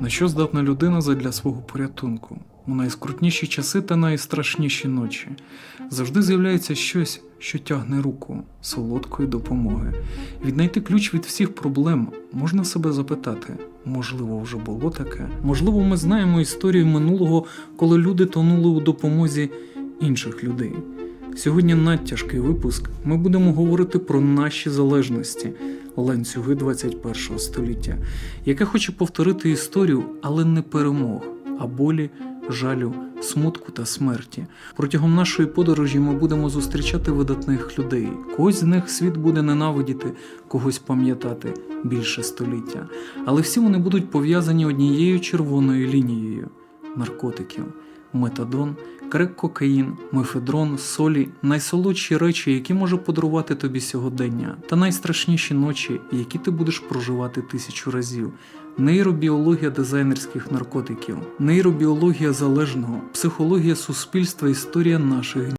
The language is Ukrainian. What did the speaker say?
На що здатна людина задля свого порятунку? У найскрутніші часи та найстрашніші ночі завжди з'являється щось, що тягне руку солодкої допомоги. Віднайти ключ від всіх проблем можна себе запитати. Можливо, вже було таке. Можливо, ми знаємо історію минулого, коли люди тонули у допомозі інших людей. Сьогодні надтяжкий випуск. Ми будемо говорити про наші залежності, ланцюги 21 століття, яке хоче повторити історію, але не перемог, а болі, жалю, смутку та смерті. Протягом нашої подорожі ми будемо зустрічати видатних людей. Когось з них світ буде ненавидіти, когось пам'ятати більше століття. Але всі вони будуть пов'язані однією червоною лінією наркотиків. Метадон, крек кокаїн, мефедрон, солі найсолодші речі, які може подарувати тобі сьогодення, та найстрашніші ночі, які ти будеш проживати тисячу разів. Нейробіологія дизайнерських наркотиків, нейробіологія залежного, психологія суспільства, історія наших